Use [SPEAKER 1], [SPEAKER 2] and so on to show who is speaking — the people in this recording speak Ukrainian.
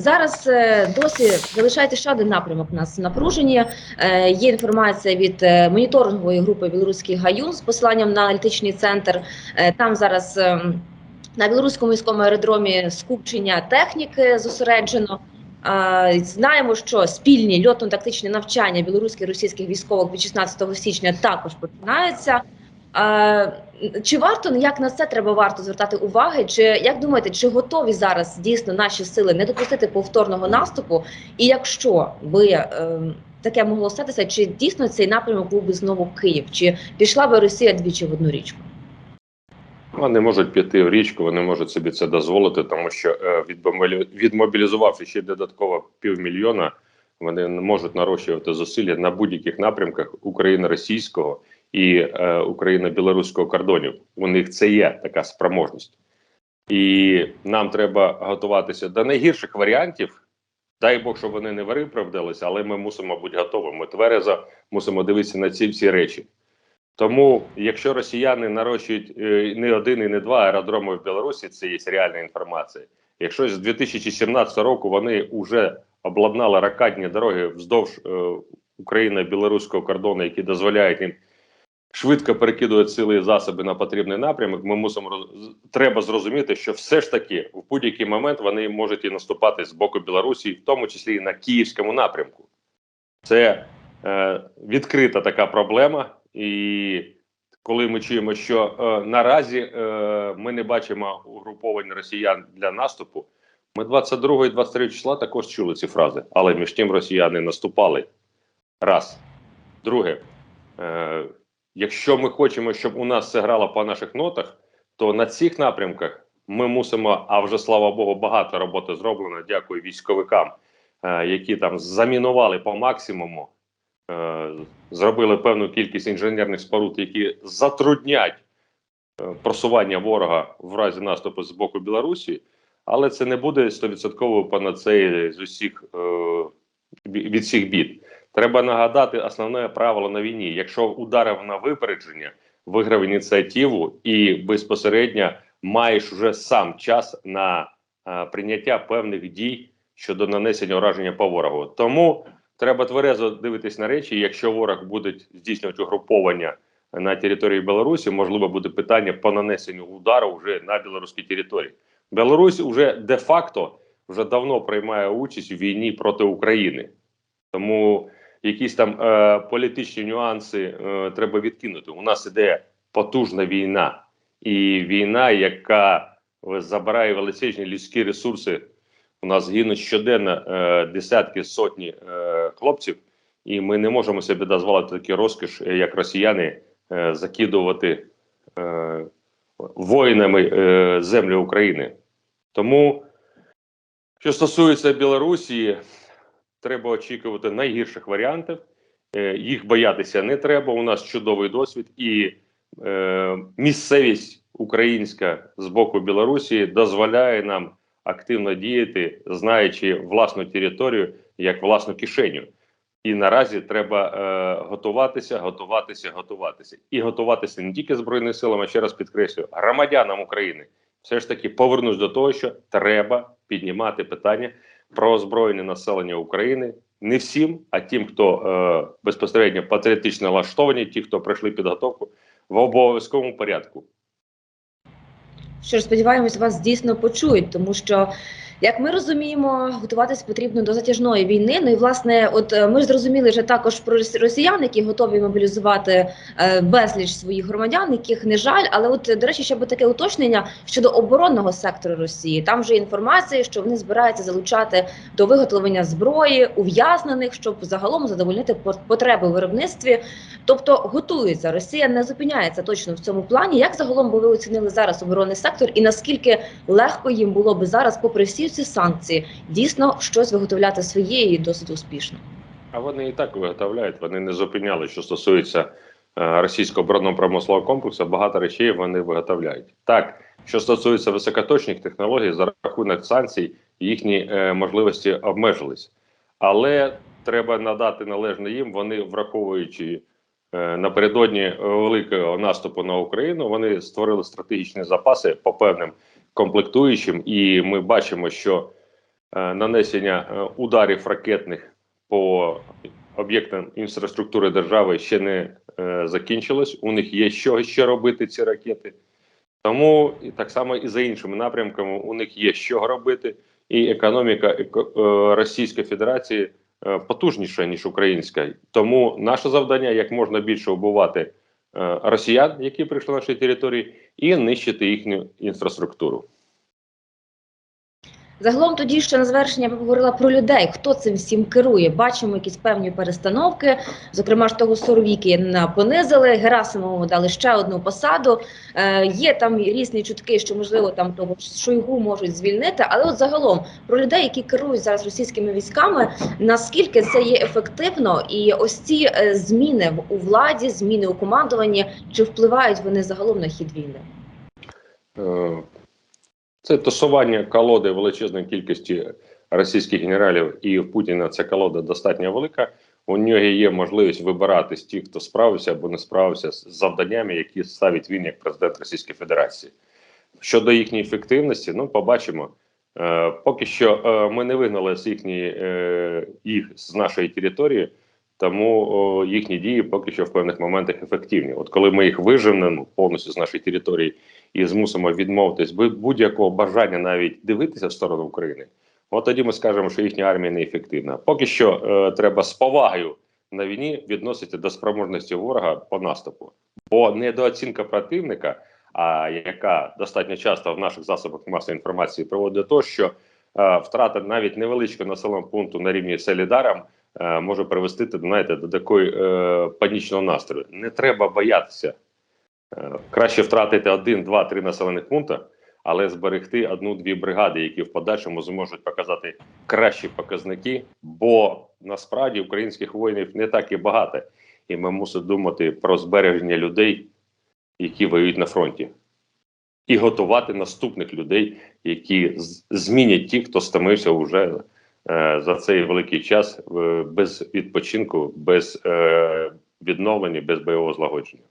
[SPEAKER 1] Зараз е, досі залишається ще один напрямок у нас в напруженні. Е, Є інформація від е, моніторингової групи Білоруський Гаюн з посиланням на аналітичний центр. Там зараз ем, на білоруському міському аеродромі скупчення техніки зосереджено. Знаємо, що спільні льотно-тактичні навчання білоруських і російських військових від 16 січня також починаються. Чи варто як на це треба варто звертати уваги? Чи як думаєте, чи готові зараз дійсно наші сили не допустити повторного наступу? І якщо би е, таке могло статися, чи дійсно цей напрямок був би знову Київ? Чи пішла би Росія двічі в одну річку?
[SPEAKER 2] Вони можуть піти в річку, вони можуть собі це дозволити, тому що е, відмобілізувавши ще додатково півмільйона, вони можуть нарощувати зусилля на будь-яких напрямках україно-російського і е, україно-білоруського кордонів. У них це є така спроможність, і нам треба готуватися до найгірших варіантів. Дай Бог, щоб вони не виправдалися, але ми мусимо бути готовими. Тверезо мусимо дивитися на ці всі речі. Тому, якщо росіяни нарощують е, не один і не два аеродроми в Білорусі, це є реальна інформація. Якщо з 2017 року вони вже обладнали ракадні дороги вздовж е, Україно-білоруського кордону, які дозволяють їм швидко перекидувати сили і засоби на потрібний напрямок, ми мусимо треба зрозуміти, що все ж таки в будь-який момент вони можуть і наступати з боку Білорусі, в тому числі і на київському напрямку. Це е, відкрита така проблема, і коли ми чуємо, що е, наразі е, ми не бачимо угруповань росіян для наступу, ми 22 і 23 числа також чули ці фрази, але між тим росіяни наступали. Раз. Друге, е, якщо ми хочемо, щоб у нас все грало по наших нотах, то на цих напрямках ми мусимо, а вже слава Богу, багато роботи зроблено. Дякую військовикам, е, які там замінували по максимуму е, зробили певну кількість інженерних споруд, які затруднять е, просування ворога в разі наступу з боку Білорусі, але це не буде 100% з усіх від всіх бід. Треба нагадати основне правило на війні: якщо ударив на випередження, виграв ініціативу і безпосередньо маєш вже сам час на е, прийняття певних дій щодо нанесення ураження по ворогу. Тому треба тверезо дивитись на речі. Якщо ворог буде здійснювати угруповання на території Білорусі, можливо, буде питання по нанесенню удару вже на білоруській території. Білорусь вже де-факто вже давно приймає участь у війні проти України, тому якісь там е, політичні нюанси е, треба відкинути. У нас іде потужна війна, і війна, яка забирає величезні людські ресурси у нас гинуть щоденно е, десятки сотні е, хлопців, і ми не можемо собі дозволити такий розкіш, е, як росіяни, е, закидувати е, воїнами е, землю України. Тому, що стосується Білорусі, треба очікувати найгірших варіантів. Е, їх боятися не треба. У нас чудовий досвід і е, місцевість українська з боку Білорусі дозволяє нам активно діяти, знаючи власну територію як власну кишеню. І наразі треба е, готуватися, готуватися, готуватися. І готуватися не тільки Збройним силам, а ще раз підкреслюю, громадянам України. Все ж таки повернусь до того, що треба піднімати питання про озброєне населення України. Не всім, а тим, хто е, безпосередньо патріотично налаштовані, ті, хто пройшли підготовку в обов'язковому порядку.
[SPEAKER 1] Що ж, сподіваємось, вас дійсно почують, тому що, як ми розуміємо, готуватись потрібно до затяжної війни. Ну і власне, от е, ми ж зрозуміли вже також про рос- росіян, які готові мобілізувати е, безліч своїх громадян, яких не жаль. Але от до речі, ще би таке уточнення щодо оборонного сектору Росії. Там вже інформація, що вони збираються залучати до виготовлення зброї ув'язнених, щоб загалом задовольнити пот- потреби в виробництві. Тобто готується Росія не зупиняється точно в цьому плані. Як загалом би ви оцінили зараз оборонний сектор, і наскільки легко їм було би зараз, попри всі ці санкції, дійсно щось виготовляти своє і досить успішно?
[SPEAKER 2] А вони і так виготовляють, вони не зупиняли, що стосується е, російського оборонно-промислового комплексу, багато речей вони виготовляють. Так, що стосується високоточних технологій, за рахунок санкцій їхні е, можливості обмежились. Але треба надати належне їм, вони враховуючи е, напередодні великого наступу на Україну, вони створили стратегічні запаси по певним комплектуючим, і ми бачимо, що е, нанесення е, ударів ракетних по об'єктам інфраструктури держави ще не е, закінчилось. У них є що ще робити ці ракети. Тому і так само і за іншими напрямками у них є що робити, і економіка еко- Російської Федерації потужніша ніж українська. Тому наше завдання як можна більше вбивати росіян, які прийшли на наші території, і нищити їхню інфраструктуру.
[SPEAKER 1] Загалом тоді ще на завершення я говорила про людей, хто цим всім керує. Бачимо якісь певні перестановки. Зокрема, ж того Соровіки понизили. Герасимову дали ще одну посаду. Е, є там різні чутки, що можливо там того Шойгу можуть звільнити. Але от загалом про людей, які керують зараз російськими військами, наскільки це є ефективно, і ось ці е, зміни у владі, зміни у командуванні, чи впливають вони загалом на хід війни?
[SPEAKER 2] Е, Це тасування колоди величезної кількості російських генералів, і в Путіна ця колода достатньо велика. У нього є можливість вибирати з тих, хто справився або не справився з завданнями, які ставить він як президент Російської Федерації. Щодо їхньої ефективності, ну побачимо. Е, поки що е, ми не вигнали з їхньої е, їх з нашої території, тому о, їхні дії поки що в певних моментах ефективні. От коли ми їх виженемо повністю з нашої території і змусимо відмовитись будь- будь-якого бажання навіть дивитися в сторону України, от тоді ми скажемо, що їхня армія неефективна. Поки що е, треба з повагою на війні відносити до спроможності ворога по наступу, бо недооцінка противника, а яка достатньо часто в наших засобах масової інформації приводить до того, що е, втрата навіть невеличкого населеного пункту на рівні Селідаром е, може привести знаєте, до такої е, панічного настрою. Не треба боятися. Е, Краще втратити один, два, три населених пункти, але зберегти одну-дві бригади, які в подальшому зможуть показати кращі показники, бо насправді українських воїнів не так і багато, і ми мусимо думати про збереження людей, які воюють на фронті, і готувати наступних людей, які змінять ті, хто стомився вже е, за цей великий час е, без відпочинку, без е, відновлення, без бойового злагодження.